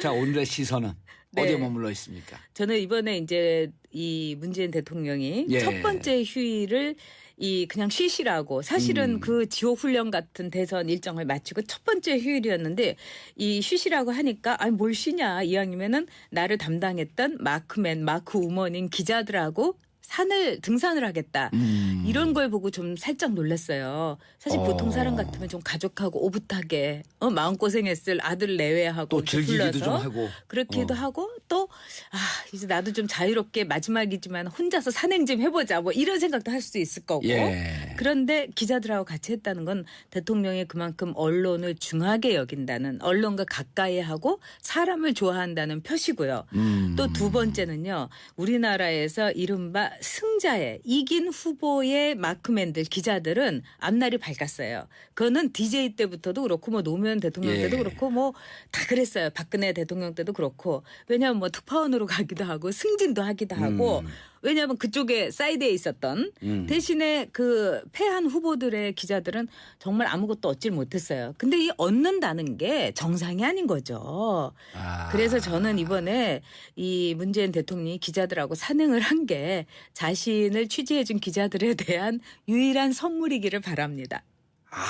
자 오늘의 시선은 네. 어디에 머물러 있습니까? 저는 이번에 이제 이 문재인 대통령이 예. 첫 번째 휴일을 이 그냥 쉬시라고 사실은 음. 그 지옥 훈련 같은 대선 일정을 마치고 첫 번째 휴일이었는데 이 쉬시라고 하니까 아니 뭘 쉬냐 이왕이면은 나를 담당했던 마크맨 마크 우먼인 기자들하고 산을 등산을 하겠다. 음. 이런 걸 보고 좀 살짝 놀랐어요. 사실 어. 보통 사람 같으면 좀 가족하고 오붓하게 어, 마음 고생했을 아들 내외하고 또 즐기기도 좀 하고 그렇기도 어. 하고 또 아, 이제 나도 좀 자유롭게 마지막이지만 혼자서 산행 좀 해보자 뭐 이런 생각도 할 수 있을 거고 예. 그런데 기자들하고 같이 했다는 건 대통령이 그만큼 언론을 중하게 여긴다는 언론과 가까이 하고 사람을 좋아한다는 표시고요. 음. 또두 번째는요. 우리나라에서 이른바 승자의 이긴 후보의 마크맨들 기자들은 앞날이 밝았어요. 그거는 DJ 때부터도 그렇고 뭐 노무현 대통령 예. 때도 그렇고 뭐 다 그랬어요. 박근혜 대통령 때도 그렇고 왜냐하면 뭐 특파원으로 가기도 하고 승진도 하기도 하고 음. 왜냐하면 그쪽에 사이드에 있었던 음. 대신에 그 패한 후보들의 기자들은 정말 아무것도 얻질 못했어요. 근데 이 얻는다는 게 정상이 아닌 거죠. 아. 그래서 저는 이번에 이 문재인 대통령이 기자들하고 산행을 한 게 자신을 취재해준 기자들에 대한 유일한 선물이기를 바랍니다. 아,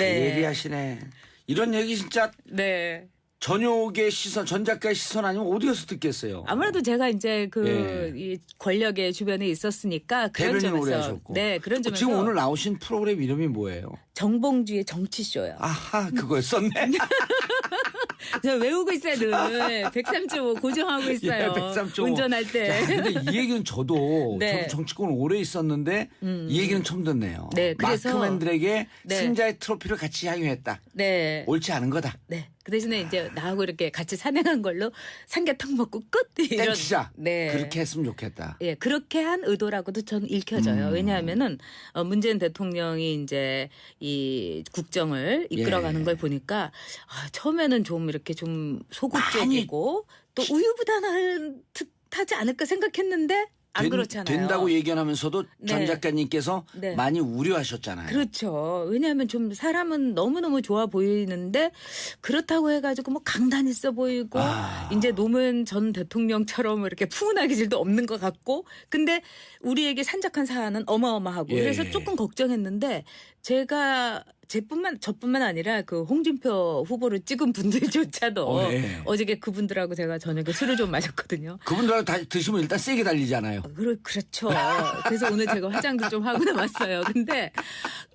네. 예리하시네. 이런 얘기 진짜 네. 전욕의 시선, 전 작가의 시선 아니면 어디 가서 듣겠어요? 아무래도 제가 이제 그 예. 이 권력의 주변에 있었으니까 그런 대변인 오래 점에서 하셨고. 네 그런 점에서 지금 오늘 나오신 프로그램 이름이 뭐예요? 정봉주의 정치쇼요. 아하, 그거였었네. 제가 외우고 있어요 늘 103.5 고정하고 있어요. 예, 103.5. 운전할 때. 자, 근데 이 얘기는 저도 네. 저도 정치권 오래 있었는데 음. 이 얘기는 처음 듣네요. 네, 그래서- 마크맨들에게 네. 승자의 트로피를 같이 향유했다. 네. 옳지 않은 거다. 네. 그 대신에 이제 나하고 이렇게 같이 산행한 걸로 삼계탕 먹고 끝 이런 땡치자. 네. 그렇게 했으면 좋겠다. 예, 그렇게 한 의도라고도 저는 읽혀져요. 음. 왜냐하면은 어, 문재인 대통령이 이제 이 국정을 이끌어가는 예. 걸 보니까 아, 처음에는 좀 이렇게 좀 소극적이고 또 우유부단한 듯하지 않을까 생각했는데 안 된- 그렇잖아요. 된다고 얘기하면서도 전 네. 작가님께서 네. 많이 우려하셨잖아요. 그렇죠. 왜냐하면 좀 사람은 너무너무 좋아 보이는데 그렇다고 해가지고 뭐 강단 있어 보이고 아. 이제 노무현 전 대통령처럼 이렇게 푸근한 기질도 없는 것 같고 근데 우리에게 산적한 사안은 어마어마하고 예. 그래서 조금 걱정했는데 제가 제뿐만 저뿐만 아니라 그 홍준표 후보를 찍은 분들조차도 어, 예. 어저께 그분들하고 제가 저녁에 술을 좀 마셨거든요. 그분들하고 다 드시면 일단 세게 달리잖아요. 그러, 그렇죠. 그래서 오늘 제가 화장도 좀 하고 나왔어요. 근데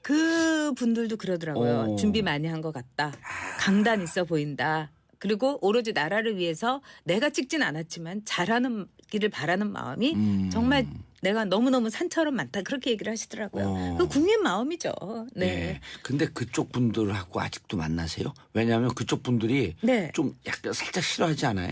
그 분들도 그러더라고요. 어. 준비 많이 한 것 같다. 강단 있어 보인다. 그리고 오로지 나라를 위해서 내가 찍진 않았지만 잘하는 길을 바라는 마음이 음. 정말 내가 너무너무 산처럼 많다. 그렇게 얘기를 하시더라고요. 어. 그 국민 마음이죠. 네. 네. 근데 그쪽 분들하고 아직도 만나세요? 왜냐하면 그쪽 분들이 네. 좀 약간 살짝 싫어하지 않아요?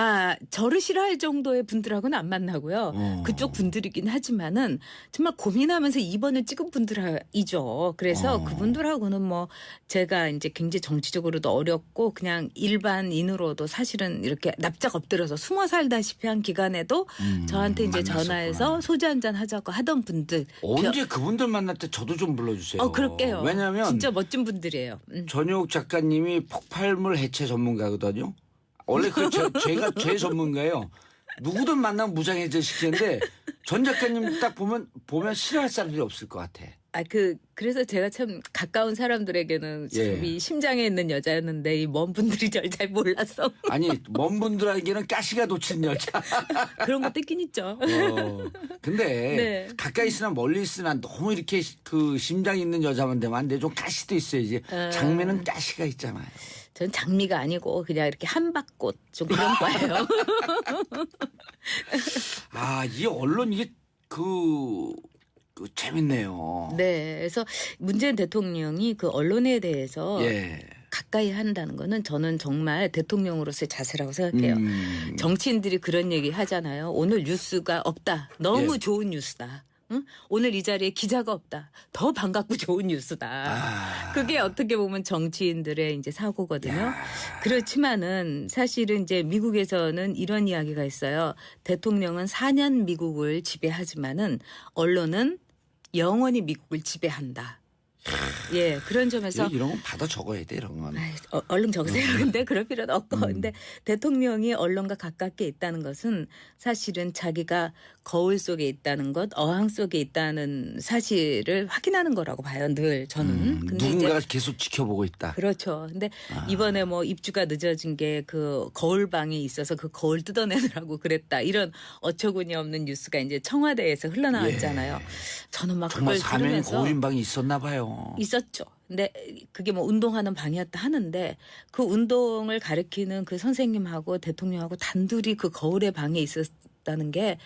아, 저를 싫어할 정도의 분들하고는 안 만나고요. 어. 그쪽 분들이긴 하지만은 정말 고민하면서 2번을 찍은 분들이죠. 그래서 어. 그분들하고는 뭐 제가 이제 굉장히 정치적으로도 어렵고 그냥 일반인으로도 사실은 이렇게 납작 엎드려서 숨어 살다시피 한 기간에도 음, 저한테 이제 만났었구나. 전화해서 소주 한 잔 하자고 하던 분들. 언제 그분들 만날 때 저도 좀 불러주세요. 어, 그럴게요. 왜냐하면 진짜 멋진 분들이에요. 음. 전효욱 작가님이 폭발물 해체 전문가거든요. 원래 그 제, 제가 제 전문가예요. 누구든 만나면 무장해제 시키는데 전 작가님 딱 보면 보면 싫어할 사람들이 없을 것 같아. 아, 그, 그래서 제가 참 가까운 사람들에게는 참 예. 이 심장에 있는 여자였는데 이 먼 분들이 절 잘 몰라서 아니 먼 분들에게는 가시가 돋친 여자. 그런 것도 있긴 있죠. 어. 근데 네. 가까이 있으나 멀리 있으나 너무 이렇게 그 심장 있는 여자만 되면 안 돼. 좀 가시도 있어야지. 아. 장면은 가시가 있잖아요. 전 장미가 아니고 그냥 이렇게 한박꽃 좀 그런 거예요. 아, 이 언론 이게 그, 그 재밌네요. 네. 그래서 문재인 대통령이 그 언론에 대해서 예. 가까이 한다는 거는 저는 정말 대통령으로서의 자세라고 생각해요. 음. 정치인들이 그런 얘기 하잖아요. 오늘 뉴스가 없다. 너무 예. 좋은 뉴스다. 응? 오늘 이 자리에 기자가 없다. 더 반갑고 좋은 뉴스다. 아. 그게 어떻게 보면 정치인들의 이제 사고거든요. 야. 그렇지만은 사실은 이제 미국에서는 이런 이야기가 있어요. 대통령은 4년 미국을 지배하지만은 언론은 영원히 미국을 지배한다. 예, 그런 점에서 이런 건 받아 적어야 돼 이런 건. 아이, 어, 얼른 적으세요. 근데 그럴 필요는 없고. 음. 근데 대통령이 언론과 가깝게 있다는 것은 사실은 자기가 거울 속에 있다는 것, 어항 속에 있다는 사실을 확인하는 거라고 봐요. 늘 저는. 음, 누군가가 계속 지켜보고 있다. 그렇죠. 근데 아. 이번에 뭐 입주가 늦어진 게 그 거울방이 있어서 그 거울 뜯어내느라고 그랬다. 이런 어처구니 없는 뉴스가 이제 청와대에서 흘러나왔잖아요. 저는 막 예. 정말 그걸 들으면서 고인방이 있었나 봐요. 있었죠. 근데 그게 뭐 운동하는 방이었다 하는데 그 운동을 가리키는 그 선생님하고 대통령하고 단둘이 그 거울의 방에 있었다는 게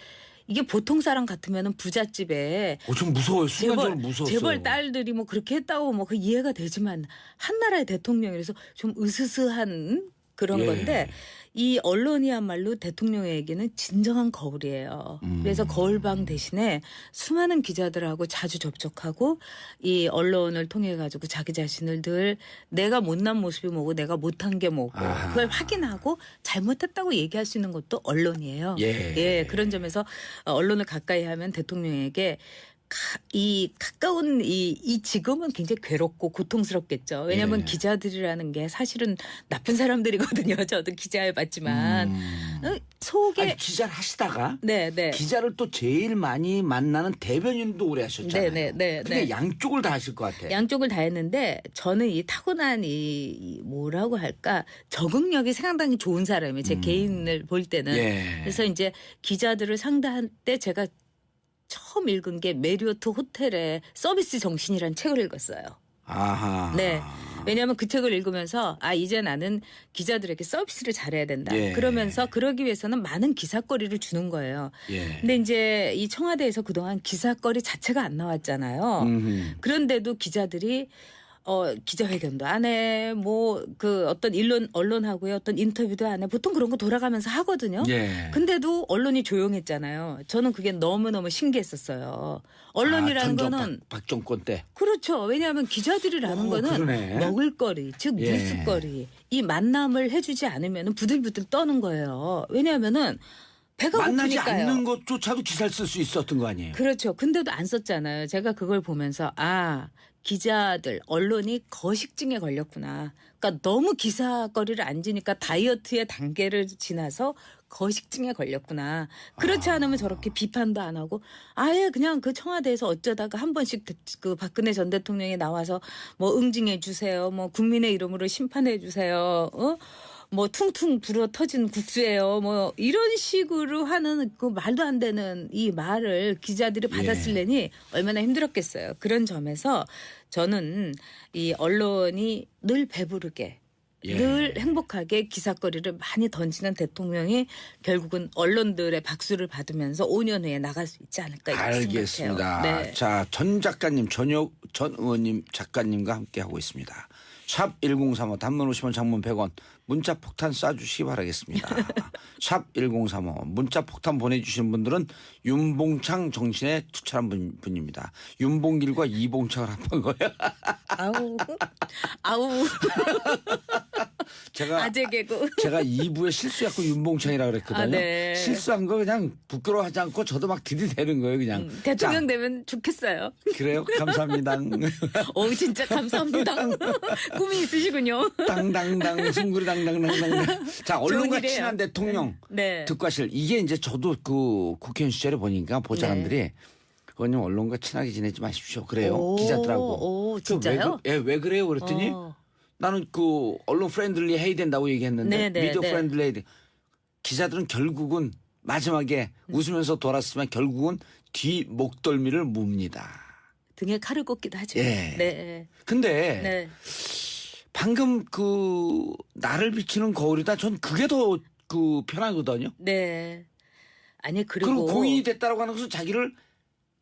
이게 보통 사람 같으면은 부잣집에 어, 좀 무서워요. 순간적으로 재벌, 무서웠어요. 재벌 딸들이 뭐 그렇게 했다고 뭐 그 이해가 되지만 한 나라의 대통령이라서 좀 으스스한 그런 예. 건데 이 언론이야말로 대통령에게는 진정한 거울이에요. 음. 그래서 거울방 대신에 수많은 기자들하고 자주 접촉하고 이 언론을 통해 가지고 자기 자신을 늘 내가 못난 모습이 뭐고 내가 못한 게 뭐고 아하. 그걸 확인하고 잘못했다고 얘기할 수 있는 것도 언론이에요. 예. 예, 그런 점에서 어, 언론을 가까이 하면 대통령에게 가- 이 가까운 이, 이 지금은 굉장히 괴롭고 고통스럽겠죠. 왜냐하면 예. 기자들이라는 게 사실은 나쁜 사람들이거든요. 저도 기자해봤지만 음. 어, 속에 아니, 기자를 하시다가 네, 네. 기자를 또 제일 많이 만나는 대변인도 오래 하셨잖아요. 네, 네, 네, 그러니까 네. 양쪽을 다 하실 것 같아. 양쪽을 다 했는데 저는 이 타고난 이, 이 뭐라고 할까 적응력이 상당히 좋은 사람이에요. 제 개인을 볼 때는. 음. 예. 그래서 이제 기자들을 상대할 때 제가 처음 읽은 게 메리어트 호텔의 서비스 정신이라는 책을 읽었어요. 아하. 네. 왜냐하면 그 책을 읽으면서 아 이제 나는 기자들에게 서비스를 잘해야 된다. 예. 그러면서 그러기 위해서는 많은 기사거리를 주는 거예요. 예. 근데 이제 이 청와대에서 그동안 기사거리 자체가 안 나왔잖아요. 음흠. 그런데도 기자들이 어 기자회견도 안 해, 뭐 그 어떤 일론 언론하고의 어떤 인터뷰도 안 해. 보통 그런 거 돌아가면서 하거든요. 예. 근데도 언론이 조용했잖아요. 저는 그게 너무 너무 신기했었어요. 언론이라는 아, 거는 박, 박정권 때. 그렇죠. 왜냐하면 기자들이라는 어, 거는 그러네. 먹을거리, 즉 예. 뉴스거리 이 만남을 해주지 않으면 부들부들 떠는 거예요. 왜냐하면은 배가 만나지 고프니까요. 않는 것조차도 기사를 쓸 수 있었던 거 아니에요. 그렇죠. 근데도 안 썼잖아요. 제가 그걸 보면서 아 기자들 언론이 거식증에 걸렸구나. 그러니까 너무 기사거리를 안 지니까 다이어트의 단계를 지나서 거식증에 걸렸구나. 그렇지 아. 않으면 저렇게 비판도 안 하고 아예 그냥 그 청와대에서 어쩌다가 한 번씩 대- 그 박근혜 전 대통령이 나와서 뭐 응징해 주세요. 뭐 국민의 이름으로 심판해 주세요. 어? 뭐 퉁퉁 불어 터진 국수예요. 뭐 이런 식으로 하는 그 말도 안 되는 이 말을 기자들이 예. 받았을래니 얼마나 힘들었겠어요. 그런 점에서 저는 이 언론이 늘 배부르게 예. 늘 행복하게 기사거리를 많이 던지는 대통령이 결국은 언론들의 박수를 받으면서 5년 후에 나갈 수 있지 않을까 알겠습니다. 네. 자, 전 작가님, 전역 전 의원님 작가님과 함께 하고 있습니다. 샵 1035 단문 50원 장문 100원 문자 폭탄 쏴주시기 바라겠습니다. 샵 1035 문자 폭탄 보내주시는 분들은 윤봉창 정신에 투철한 분, 분입니다. 윤봉길과 이봉창을 합한 거예요. 아우 아우 제가 아재 개그. 제가 2부에 실수했고 윤봉창이라 그랬거든요. 아, 네. 실수한 거 그냥 부끄러워하지 않고 저도 막 들이대는 거예요, 그냥. 음, 대통령 되면 좋겠어요. 자, 그래요? 감사합니다. 어 진짜 감사합니다. 꿈이 있으시군요. 땅당당 숭구리 당당당당. 자 언론과. 친한 대통령 네. 특과실 이게 이제 저도 그 국회의원 시절에 보니까 보좌관들이 의원님 언론과 친하게 지내지 마십시오. 그래요 오, 기자들하고. 오, 그 진짜요? 왜, 그- 예, 왜 그래요? 그랬더니 어. 나는 그 언론 프렌들리 해야 된다고 얘기했는데 네, 네, 미디어 네. 프렌들리 해야 돼. 기자들은 결국은 마지막에 음. 웃으면서 돌았으면 결국은 뒤 목덜미를 뭅니다. 등에 칼을 꽂기도 하죠. 예. 네. 근데 네. 방금 그 나를 비치는 거울이다. 전 그게 더 그 편하거든요. 네. 아니 그리고 그리고 공인이 됐다라고 하는 것은 자기를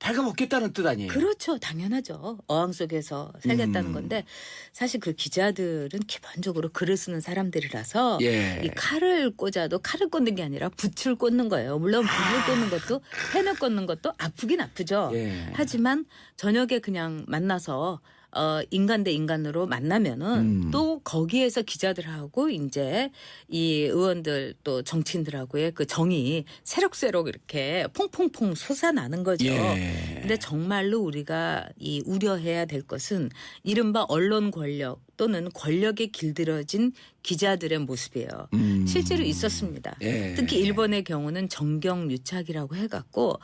발가벗겠다는 뜻 아니에요. 그렇죠. 당연하죠. 어항 속에서 살겠다는 음. 건데 사실 그 기자들은 기본적으로 글을 쓰는 사람들이라서 예. 이 칼을 꽂아도 칼을 꽂는 게 아니라 붓을 꽂는 거예요. 물론 붓을 꽂는 것도 펜을 꽂는 것도 아프긴 아프죠. 예. 하지만 저녁에 그냥 만나서 어 인간 대 인간으로 만나면은 음. 또 거기에서 기자들하고 이제 이 의원들 또 정치인들하고의 그 정이 새록새록 이렇게 퐁퐁퐁 솟아나는 거죠. 예. 근데 정말로 우리가 이 우려해야 될 것은 이른바 언론 권력 또는 권력에 길들여진 기자들의 모습이에요. 음. 실제로 있었습니다. 예. 특히 일본의 경우는 정경 유착이라고 해갖고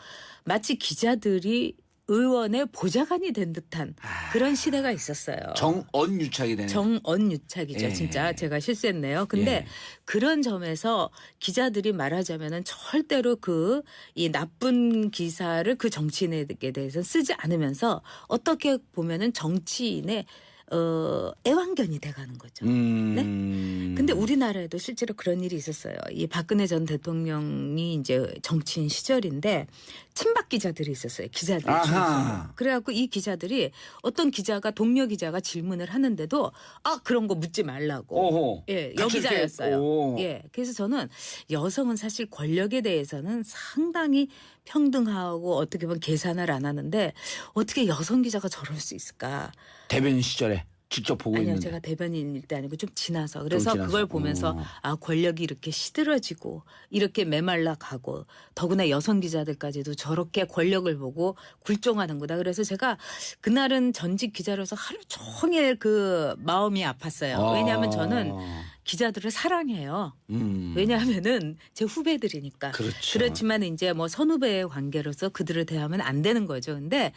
마치 기자들이 의원의 보좌관이 된 듯한 아. 그런 시대가 있었어요. 정언유착이 되는. 정언유착이죠. 예. 진짜 제가 실수했네요. 근데 예. 그런 점에서 기자들이 말하자면은 절대로 그 이 나쁜 기사를 그 정치인에게 대해서 쓰지 않으면서 어떻게 보면은 정치인의 어 애완견이 돼가는 거죠. 음. 근데 우리나라에도 실제로 그런 일이 있었어요. 이 박근혜 전 대통령이 이제 정치인 시절인데 친박 기자들이 있었어요. 기자들. 중에서. 그래갖고 이 기자들이 어떤 기자가 동료 기자가 질문을 하는데도 아 그런 거 묻지 말라고. 오호. 예, 여기자였어요. 오. 예. 그래서 저는 여성은 사실 권력에 대해서는 상당히 평등하고 어떻게 보면 계산을 안 하는데 어떻게 여성 기자가 저럴 수 있을까? 대변인 시절에 직접 보고 아니요, 있는데. 제가 대변인일 때 아니고 좀 지나서 그래서 지나서. 그걸 보면서 어. 아 권력이 이렇게 시들어지고 이렇게 메말라 가고 더구나 여성 기자들까지도 저렇게 권력을 보고 굴종하는구나. 그래서 제가 그날은 전직 기자로서 하루 종일 그 마음이 아팠어요. 왜냐하면 저는 아. 기자들을 사랑해요. 음. 왜냐하면은 제 후배들이니까. 그렇죠. 그렇지만 이제 뭐 선후배의 관계로서 그들을 대하면 안 되는 거죠. 근데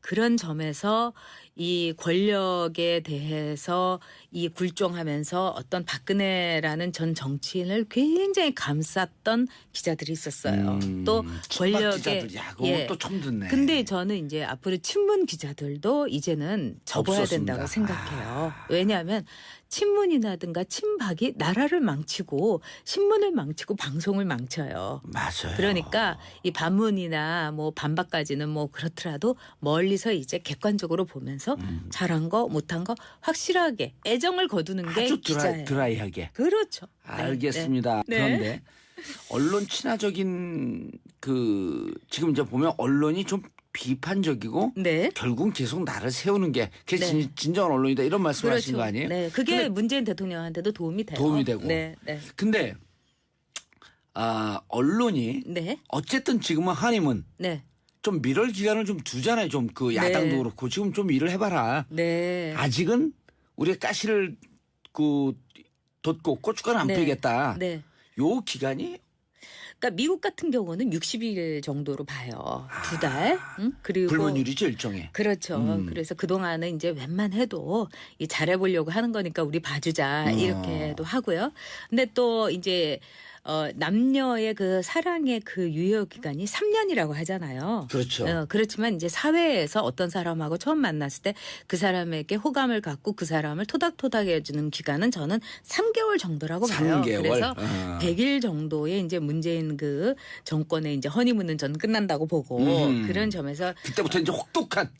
그런 점에서 이 권력에 대해서 이 굴종하면서 어떤 박근혜라는 전 정치인을 굉장히 감쌌던 기자들이 있었어요. 음. 또 기자들, 야, 예. 또 처음 듣네. 근데 저는 이제 앞으로 친문 기자들도 이제는 접어야 없었습니다. 된다고 생각해요. 왜냐하면 친문이라든가 친박이 나라를 망치고 신문을 망치고 방송을 망쳐요. 맞아요. 그러니까 이 반문이나 뭐 반박까지는 뭐 그렇더라도 멀리서 이제 객관적으로 보면서 음. 잘한 거 못한 거 확실하게 애정을 거두는 게 아주 드라이. 드라이하게. 그렇죠. 네, 알겠습니다. 네. 그런데 언론 친화적인 그 지금 이제 보면 언론이 좀 비판적이고 네. 결국 계속 나를 세우는 게 그게 네. 진, 진정한 언론이다 이런 말씀을 하신 그렇죠. 거 아니에요? 네. 그게 문재인 대통령한테도 도움이 돼요. 도움이 되고. 네. 네. 근데 아 언론이 네. 어쨌든 지금은 한임은 네. 좀 미럴 기간을 좀 두잖아요. 좀 그 야당도 네. 그렇고 지금 좀 일을 해봐라. 네. 아직은 우리가 가시를 그 돋고 고춧가루 안 네. 뿌리겠다. 네. 요 기간이 그러니까 미국 같은 경우는 60일 정도로 봐요. 두 달. 응? 그리고 불문율이죠 일종의. 그렇죠. 음. 그래서 그 동안은 이제 웬만해도 이 잘해보려고 하는 거니까 우리 봐주자 어. 이렇게도 하고요. 근데 또 이제 어, 남녀의 그 사랑의 그 유효 기간이 3년이라고 하잖아요. 그렇죠. 어, 그렇지만 이제 사회에서 어떤 사람하고 처음 만났을 때 그 사람에게 호감을 갖고 그 사람을 토닥토닥 해주는 기간은 저는 3개월 정도라고 봐요. 3개월. 그래서 어. 100일 정도의 이제 문재인 그 정권의 이제 허니문은 저는 끝난다고 보고 음. 그런 점에서 그때부터 이제 혹독한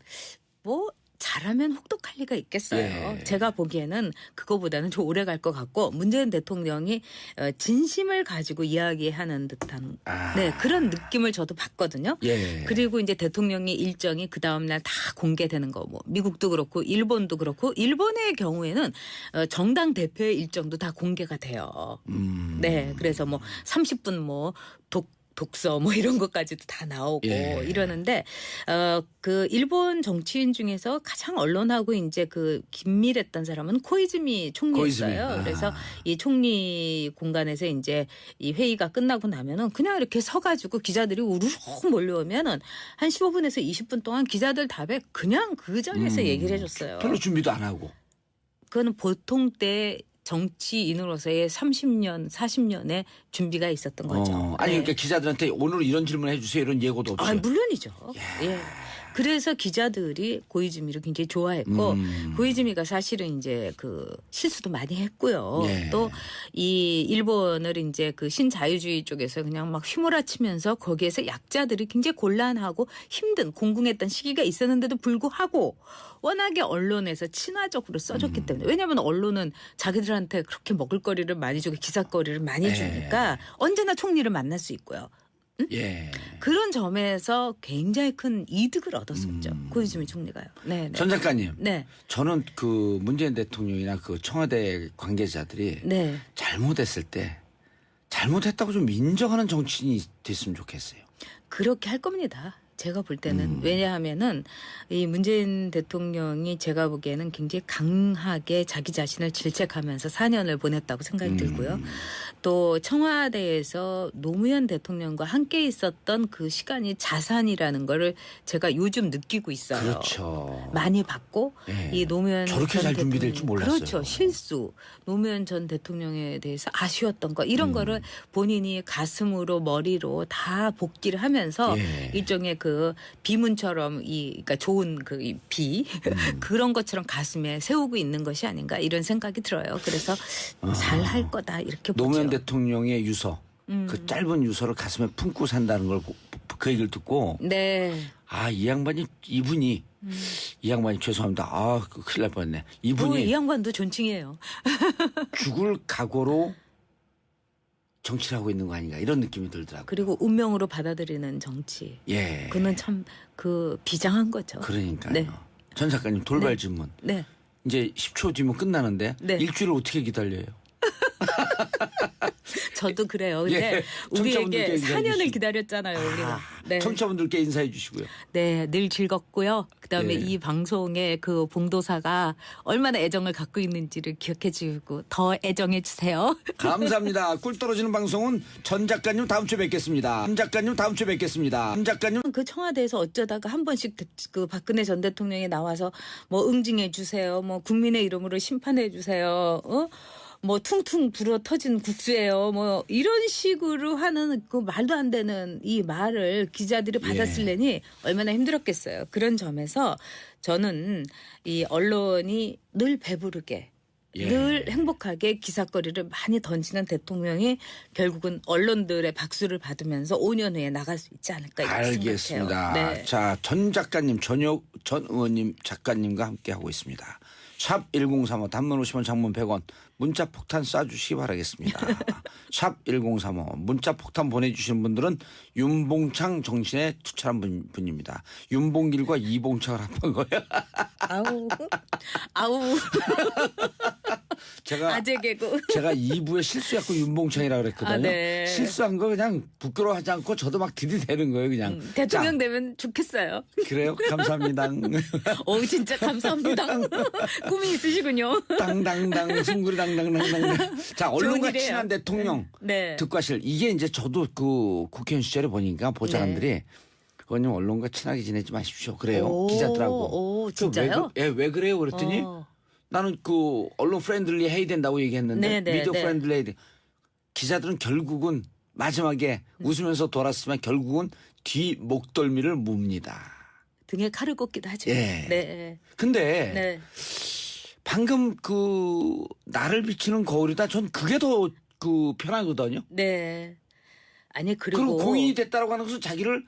뭐 잘하면 혹독할 리가 있겠어요. 예. 제가 보기에는 그거보다는 좀 오래 갈 것 같고 문재인 대통령이 어, 진심을 가지고 이야기하는 듯한 아. 네 그런 느낌을 저도 받거든요. 예. 그리고 이제 대통령의 일정이 그 다음 날 다 공개되는 거, 뭐 미국도 그렇고 일본도 그렇고 일본의 경우에는 어, 정당 대표의 일정도 다 공개가 돼요. 음. 네, 그래서 뭐 30분 뭐 독, 독서 뭐 이런 것까지도 다 나오고 예. 이러는데 어그 일본 정치인 중에서 가장 언론하고 이제 그 긴밀했던 사람은 코이즈미 총리였어요. 코이즈미. 아. 그래서 이 총리 공간에서 이제 이 회의가 끝나고 나면은 그냥 이렇게 서 가지고 기자들이 우르르 몰려오면은 한 15분에서 20분 동안 기자들 답에 그냥 그 자리에서 음. 얘기를 해 줬어요. 별로 준비도 안 하고. 그거는 보통 때 정치인으로서의 30년, 40년의 준비가 있었던 거죠. 어, 아니 네. 그러니까 기자들한테 오늘 이런 질문 해주세요 이런 예고도 없이. 아, 물론이죠. 예. 그래서 기자들이 고이즈미를 굉장히 좋아했고 음. 고이즈미가 사실은 이제 그 실수도 많이 했고요. 예. 또이 일본을 이제 그 신자유주의 쪽에서 그냥 막 휘몰아치면서 거기에서 약자들이 굉장히 곤란하고 힘든 공궁했던 시기가 있었는데도 불구하고 워낙에 언론에서 친화적으로 써줬기 음. 때문에 왜냐하면 언론은 자기들한테 그렇게 먹을거리를 많이 주고 기사거리를 많이 예. 주니까 언제나 총리를 만날 수 있고요. 예. 그런 점에서 굉장히 큰 이득을 얻었었죠. 음. 고이즈미 총리가요. 네, 네. 전 작가님, 네, 저는 그 문재인 대통령이나 그 청와대 관계자들이 네. 잘못했을 때 잘못했다고 좀 인정하는 정치인이 됐으면 좋겠어요. 그렇게 할 겁니다. 제가 볼 때는 음. 왜냐하면은 이 문재인 대통령이 제가 보기에는 굉장히 강하게 자기 자신을 질책하면서 4년을 보냈다고 생각이 음. 들고요. 또 청와대에서 노무현 대통령과 함께 있었던 그 시간이 자산이라는 거를 제가 요즘 느끼고 있어요. 그렇죠. 많이 받고 예. 이 노무현 저렇게 전잘 준비될 대통령- 줄 몰랐어요. 그렇죠. 실수. 노무현 전 대통령에 대해서 아쉬웠던 거 음. 이런 거를 본인이 가슴으로 머리로 다 복기를 하면서 예. 일종의 그 비문처럼 이 그러니까 좋은 그비 음. 그런 것처럼 가슴에 세우고 있는 것이 아닌가 이런 생각이 들어요. 그래서 잘 할 거다 이렇게 아. 노무현 보죠. 대통령의 유서, 음. 그 짧은 유서를 가슴에 품고 산다는 걸 그 얘기를 듣고 네. 아 이 양반이 이분이 이 양반이 죄송합니다. 아그 큰일 날 뻔했네. 뭐, 이분이 이 양반도 존칭해요. 죽을 각오로 정치를 하고 있는 거 아닌가 이런 느낌이 들더라고요. 그리고 운명으로 받아들이는 정치. 예. 그는 참 그 비장한 거죠. 그러니까요. 네. 전 작가님 돌발 질문. 네. 이제 10초 뒤면 끝나는데 네. 일주일을 어떻게 기다려요? 저도 그래요. 근데 예, 우리에게 인사해 4년을 주시고. 기다렸잖아요, 우리가. 아, 네. 청취자분들께 인사해 주시고요. 네, 늘 즐겁고요. 그다음에 예. 이 방송에 그 봉도사가 얼마나 애정을 갖고 있는지를 기억해 주고 더 애정해 주세요. 감사합니다. 꿀 떨어지는 방송은 전 작가님 다음 주에 뵙겠습니다. 전 작가님 다음 주에 뵙겠습니다. 전 작가님 그 청와대에서 어쩌다가 한 번씩 대- 그 박근혜 전 대통령이 나와서 뭐 응징해 주세요. 뭐 국민의 이름으로 심판해 주세요. 어? 뭐 퉁퉁 불어 터진 국수예요. 뭐 이런 식으로 하는 그 말도 안 되는 이 말을 기자들이 예. 받았을래니 얼마나 힘들었겠어요. 그런 점에서 저는 이 언론이 늘 배부르게 예. 늘 행복하게 기사거리를 많이 던지는 대통령이 결국은 언론들의 박수를 받으면서 5년 후에 나갈 수 있지 않을까 알겠습니다. 네. 자, 전 작가님, 전역 전 의원님 작가님과 함께 하고 있습니다. 샵 1035 단문 50원 장문 100원 문자 폭탄 쏴주시기 바라겠습니다. 샵 1035 문자 폭탄 보내주신 분들은 윤봉창 정신에 투철한 분, 분입니다. 윤봉길과 이봉창을 합한 거예요. 아우 아우 제가 아재 개그 제가 2부에 실수했고 윤봉창이라고 그랬거든요. 아, 네. 실수한 거 그냥 부끄러워하지 않고 저도 막 들이대는 거예요, 그냥. 음, 대통령 되면 좋겠어요. 자, 그래요? 감사합니다. 오 진짜 감사합니다. 꿈이 있으시군요. 땅당당 숭구리 당당당당. 자 언론과. 친한 대통령 네. 득과실 이게 이제 저도 그 국회의원 시절에 보니까 보좌관들이 의원님 언론과 친하게 지내지 마십시오. 그래요 오, 기자들하고. 오, 그 왜, 진짜요? 그- 예, 왜 그래요? 그랬더니 어. 나는 그 언론 프렌들리 해야 된다고 얘기했는데 네, 네, 미디어 네. 프렌들리 해야 돼. 기자들은 결국은 마지막에 웃으면서 돌았지만 결국은 뒤 목덜미를 뭅니다. 등에 칼을 꽂기도 하죠. 예. 네. 근데 네. 방금 그 나를 비치는 거울이다. 전 그게 더 그 편하거든요. 네. 아니 그리고 그리고 공인이 됐다라고 하는 것은 자기를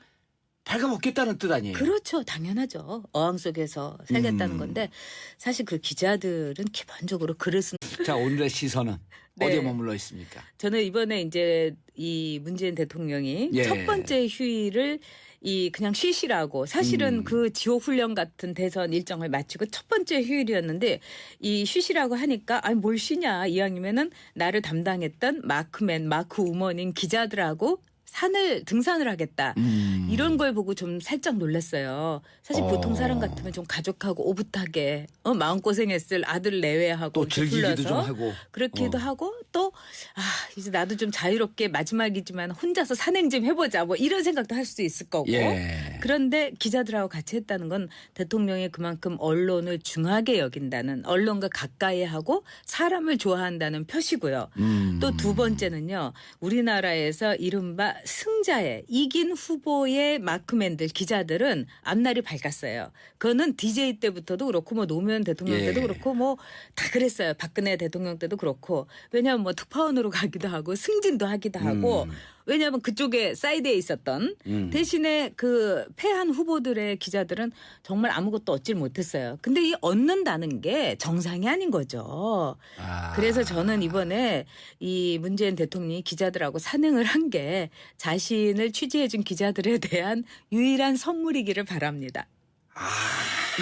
발가벗겠다는 뜻 아니에요. 그렇죠. 당연하죠. 어항 속에서 살겠다는 음. 건데 사실 그 기자들은 기본적으로 글을 쓴자 오늘의 시선은 네. 어디에 머물러 있습니까? 저는 이번에 이제 이 문재인 대통령이 예. 첫 번째 휴일을 이 그냥 쉬시라고 사실은 음. 그 지옥 훈련 같은 대선 일정을 마치고 첫 번째 휴일이었는데 이 쉬시라고 하니까 아니 뭘 쉬냐 이왕이면은 나를 담당했던 마크맨 마크 우먼인 기자들하고 산을 등산을 하겠다. 음. 이런 걸 보고 좀 살짝 놀랐어요. 사실 어. 보통 사람 같으면 좀 가족하고 오붓하게 어, 마음 고생했을 아들 내외하고 또 즐기기도 좀 하고 그렇기도 어. 하고 또 아, 이제 나도 좀 자유롭게 마지막이지만 혼자서 산행 좀 해보자 뭐 이런 생각도 할수 있을 거고 예. 그런데 기자들하고 같이 했다는 건 대통령이 그만큼 언론을 중하게 여긴다는 언론과 가까이 하고 사람을 좋아한다는 표시고요. 음. 또두 번째는요. 우리나라에서 이른바 승자의 이긴 후보의 마크맨들 기자들은 앞날이 밝았어요. 그거는 DJ 때부터도 그렇고 뭐 노무현 대통령 예. 때도 그렇고 뭐 다 그랬어요. 박근혜 대통령 때도 그렇고 왜냐하면 뭐 특파원으로 가기도 하고 승진도 하기도 하고 음. 왜냐하면 그쪽에 사이드에 있었던 음. 대신에 그 패한 후보들의 기자들은 정말 아무것도 얻질 못했어요. 근데 이 얻는다는 게 정상이 아닌 거죠. 아. 그래서 저는 이번에 이 문재인 대통령이 기자들하고 산행을 한 게 자신을 취재해준 기자들에 대한 유일한 선물이기를 바랍니다. 아,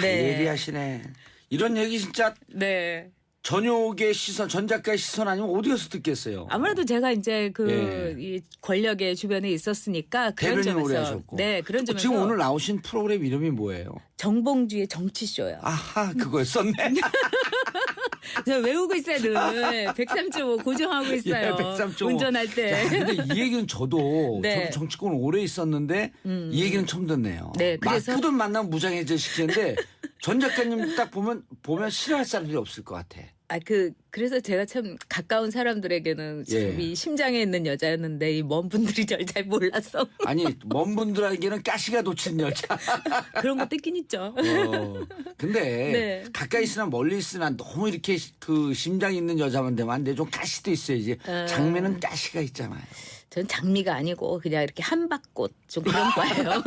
네. 예리하시네. 이런 얘기 진짜 네. 전욕의 시선, 전 작가의 시선 아니면 어디에서 듣겠어요? 아무래도 제가 이제 그 예. 이 권력의 주변에 있었으니까 그런 대변인 오래 점에서 하셨고. 네 그런 점에서 지금 오늘 나오신 프로그램 이름이 뭐예요? 정봉주의 정치쇼요. 아하, 그거였었네. 제가 외우고 있어요 늘 103.5 고정하고 있어요. 예, 103.5. 운전할 때. 야, 근데 이 얘기는 저도 네. 음. 저도 정치권 오래 있었는데 이 얘기는 처음 듣네요. 네, 그래서- 맞고든 만나면 무장해제 시키는데 전 작가님 딱 보면 보면 싫어할 사람들이 없을 것 같아. 아 그 그래서 제가 참 가까운 사람들에게는 참 예. 이 심장에 있는 여자였는데 이 먼 분들이 절 잘 몰랐어. 아니 먼 분들에게는 가시가 돋친 여자. 그런 것도 있긴 있죠. 어, 근데 네. 가까이 있으나 멀리 있으나 너무 이렇게 그 심장이 있는 여자만 되면 안 돼. 좀 가시도 있어야지. 어. 장면은 가시가 있잖아요. 전 장미가 아니고 그냥 이렇게 한박꽃 좀 그런 거예요.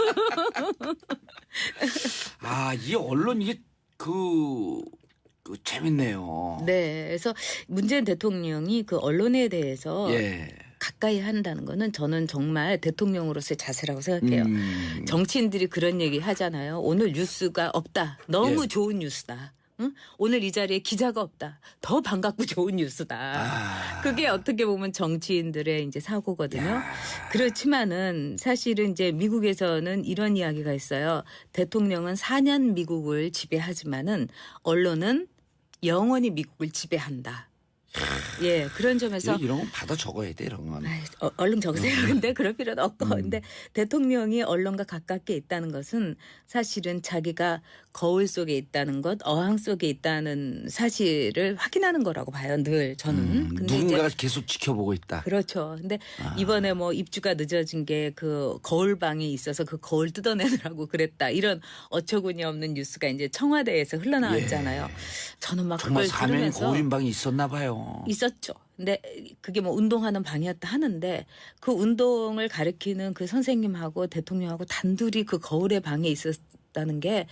아, 이 언론 이게 그, 그 재밌네요. 네, 그래서 문재인 대통령이 그 언론에 대해서 예. 가까이 한다는 거는 저는 정말 대통령으로서의 자세라고 생각해요. 음. 정치인들이 그런 얘기 하잖아요. 오늘 뉴스가 없다. 너무 예. 좋은 뉴스다. 응? 오늘 이 자리에 기자가 없다. 더 반갑고 좋은 뉴스다. 아. 그게 어떻게 보면 정치인들의 이제 사고거든요. 야. 그렇지만은 사실은 이제 미국에서는 이런 이야기가 있어요. 대통령은 4년 미국을 지배하지만은 언론은 영원히 미국을 지배한다. 예, 그런 점에서 이- 이런 건 받아 적어야 돼, 이런 건. 아이, 어, 얼른 적으세요. 근데 그럴 필요는 없고. 음. 근데 대통령이 언론과 가깝게 있다는 것은 사실은 자기가 거울 속에 있다는 것, 어항 속에 있다는 사실을 확인하는 거라고 봐요. 늘 저는. 음, 근데 이제 누군가가 계속 지켜보고 있다. 그렇죠. 근데 아. 이번에 뭐 입주가 늦어진 게 그 거울방이 있어서 그 거울 뜯어내느라고 그랬다. 이런 어처구니 없는 뉴스가 이제 청와대에서 흘러나왔잖아요. 저는 막 예. 정말 그걸 들으면서 거울인 방이 있었나 봐요. 있었죠. 근데 그게 뭐 운동하는 방이었다 하는데 그 운동을 가리키는 그 선생님하고 대통령하고 단둘이 그 거울의 방에 있었다는 게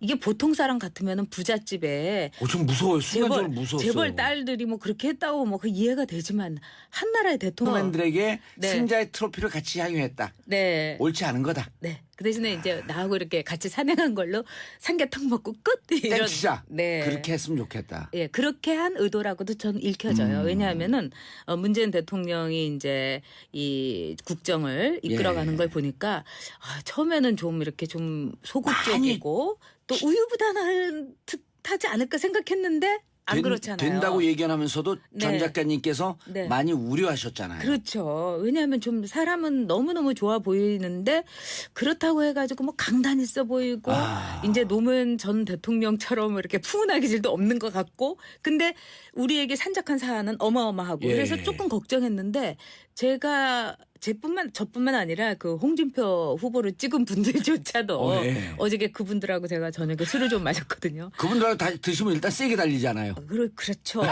이게 보통 사람 같으면은 부잣집에 어, 좀 무서워요. 순간적으로 무서웠어요. 재벌 딸들이 뭐 그렇게 했다고 뭐 그 이해가 되지만 한 나라의 대통령 후맨들에게 네. 승자의 트로피를 같이 향유했다. 네. 옳지 않은 거다. 네. 그 대신에 이제 나하고 이렇게 같이 산행한 걸로 삼계탕 먹고 끝 이런 땡치자. 네. 그렇게 했으면 좋겠다. 예, 그렇게 한 의도라고도 저는 읽혀져요. 음. 왜냐하면은 어, 문재인 대통령이 이제 이 국정을 이끌어가는 예. 걸 보니까 아, 처음에는 좀 이렇게 좀 소극적이고 또 우유부단한 듯하지 않을까 생각했는데 안 된- 그렇잖아요. 된다고 얘기하면서도 전 네. 작가님께서 네. 많이 우려하셨잖아요. 그렇죠. 왜냐하면 좀 사람은 너무너무 좋아 보이는데 그렇다고 해가지고 뭐 강단 있어 보이고 아. 이제 노무현 전 대통령처럼 이렇게 푸근한 기질도 없는 것 같고 근데 우리에게 산적한 사안은 어마어마하고 예. 그래서 조금 걱정했는데 제가 제뿐만 저뿐만 아니라 그 홍준표 후보를 찍은 분들조차도 어, 예. 어저께 그분들하고 제가 저녁에 술을 좀 마셨거든요. 그분들하고 다 드시면 일단 세게 달리잖아요. 그러, 그렇죠.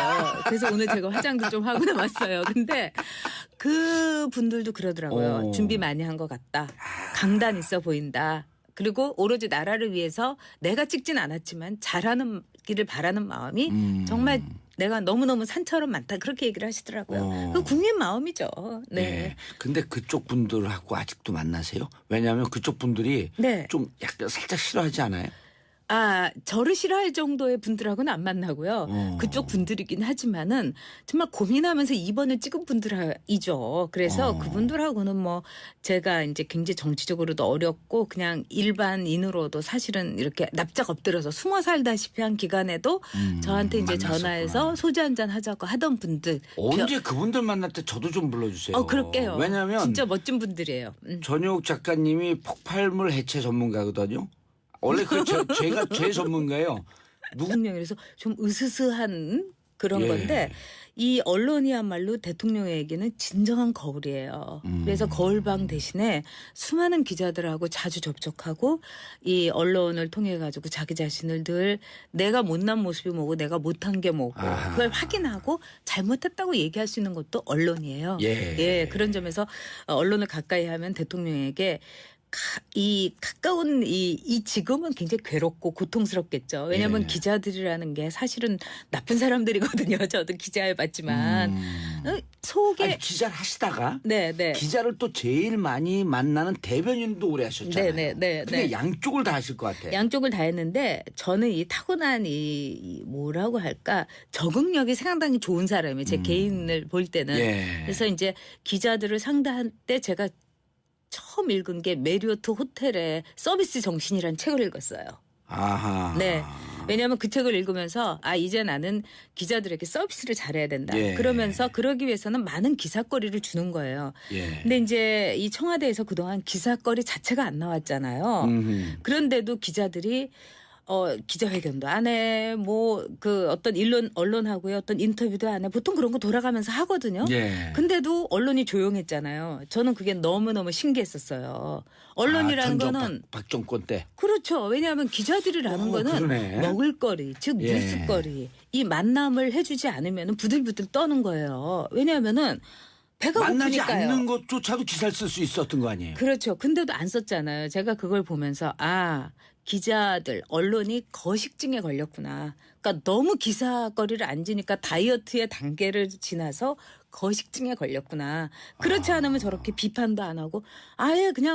그래서 오늘 제가 화장도 좀 하고 나왔어요. 근데 그 분들도 그러더라고요. 오. 준비 많이 한 것 같다. 강단 있어 보인다. 그리고 오로지 나라를 위해서 내가 찍진 않았지만 잘하는 길을 바라는 마음이 음. 정말 내가 너무너무 산처럼 많다. 그렇게 얘기를 하시더라고요. 어. 그 국민 마음이죠. 네. 네. 근데 그쪽 분들하고 아직도 만나세요? 왜냐하면 그쪽 분들이 네. 좀 약간 살짝 싫어하지 않아요? 아, 저를 싫어할 정도의 분들하고는 안 만나고요. 어. 그쪽 분들이긴 하지만은 정말 고민하면서 2번을 찍은 분들이죠. 그래서 어. 그분들하고는 뭐 제가 이제 굉장히 정치적으로도 어렵고 그냥 일반인으로도 사실은 이렇게 납작 엎드려서 숨어 살다시피 한 기간에도 음, 저한테 이제 만났었구나. 전화해서 소주 한 잔 하자고 하던 분들. 언제 그분들 만날 때 저도 좀 불러주세요. 어, 그럴게요. 왜냐하면 진짜 멋진 분들이에요. 음. 전효욱 작가님이 폭발물 해체 전문가거든요. 원래 그 제, 제가 제 전문가예요. 누구 대통령이라서 좀 으스스한 그런 예. 건데 이 언론이야말로 대통령에게는 진정한 거울이에요. 음. 그래서 거울방 대신에 수많은 기자들하고 자주 접촉하고 이 언론을 통해 가지고 자기 자신을 늘 내가 못난 모습이 뭐고 내가 못한 게 뭐고 아하. 그걸 확인하고 잘못했다고 얘기할 수 있는 것도 언론이에요. 예. 예, 그런 점에서 어, 언론을 가까이 하면 대통령에게 가- 이 가까운 이, 이 지금은 굉장히 괴롭고 고통스럽겠죠. 왜냐하면 예. 기자들이라는 게 사실은 나쁜 사람들이거든요. 저도 기자해봤지만 음. 어, 속에 아니, 기자를 하시다가 네, 네. 기자를 또 제일 많이 만나는 대변인도 오래 하셨잖아요. 네, 네, 네, 네. 양쪽을 다 하실 것 같아. 양쪽을 다 했는데 저는 이 타고난 이, 이 뭐라고 할까 적응력이 상당히 좋은 사람이에요. 제 개인을 볼 때는. 음. 예. 그래서 이제 기자들을 상대할 때 제가 처음 읽은 게 메리어트 호텔의 서비스 정신이라는 책을 읽었어요. 아하. 네. 왜냐하면 그 책을 읽으면서 아 이제 나는 기자들에게 서비스를 잘해야 된다. 예. 그러면서 그러기 위해서는 많은 기사거리를 주는 거예요. 예. 근데 이제 이 청와대에서 그동안 기사거리 자체가 안 나왔잖아요. 음흠. 그런데도 기자들이 어 기자회견도 안 해. 뭐 그 어떤 언론 언론하고의 어떤 인터뷰도 안 해. 보통 그런 거 돌아가면서 하거든요. 예. 근데도 언론이 조용했잖아요. 저는 그게 너무너무 신기했었어요. 언론이라는 아, 전 거는 박, 박정권 때. 그렇죠. 왜냐하면 기자들이라는 어, 거는 그러네. 먹을거리, 즉 예. 뉴스거리 이 만남을 해주지 않으면 부들부들 떠는 거예요. 왜냐하면은 배가 만나지 고프니까요. 않는 것조차도 기사를 쓸 수 있었던 거 아니에요. 그렇죠. 근데도 안 썼잖아요. 제가 그걸 보면서 아 기자들 언론이 거식증에 걸렸구나. 그러니까 너무 기사거리를 안 지니까 다이어트의 단계를 지나서 거식증에 걸렸구나. 그렇지 않으면 저렇게 비판도 안 하고 아예 그냥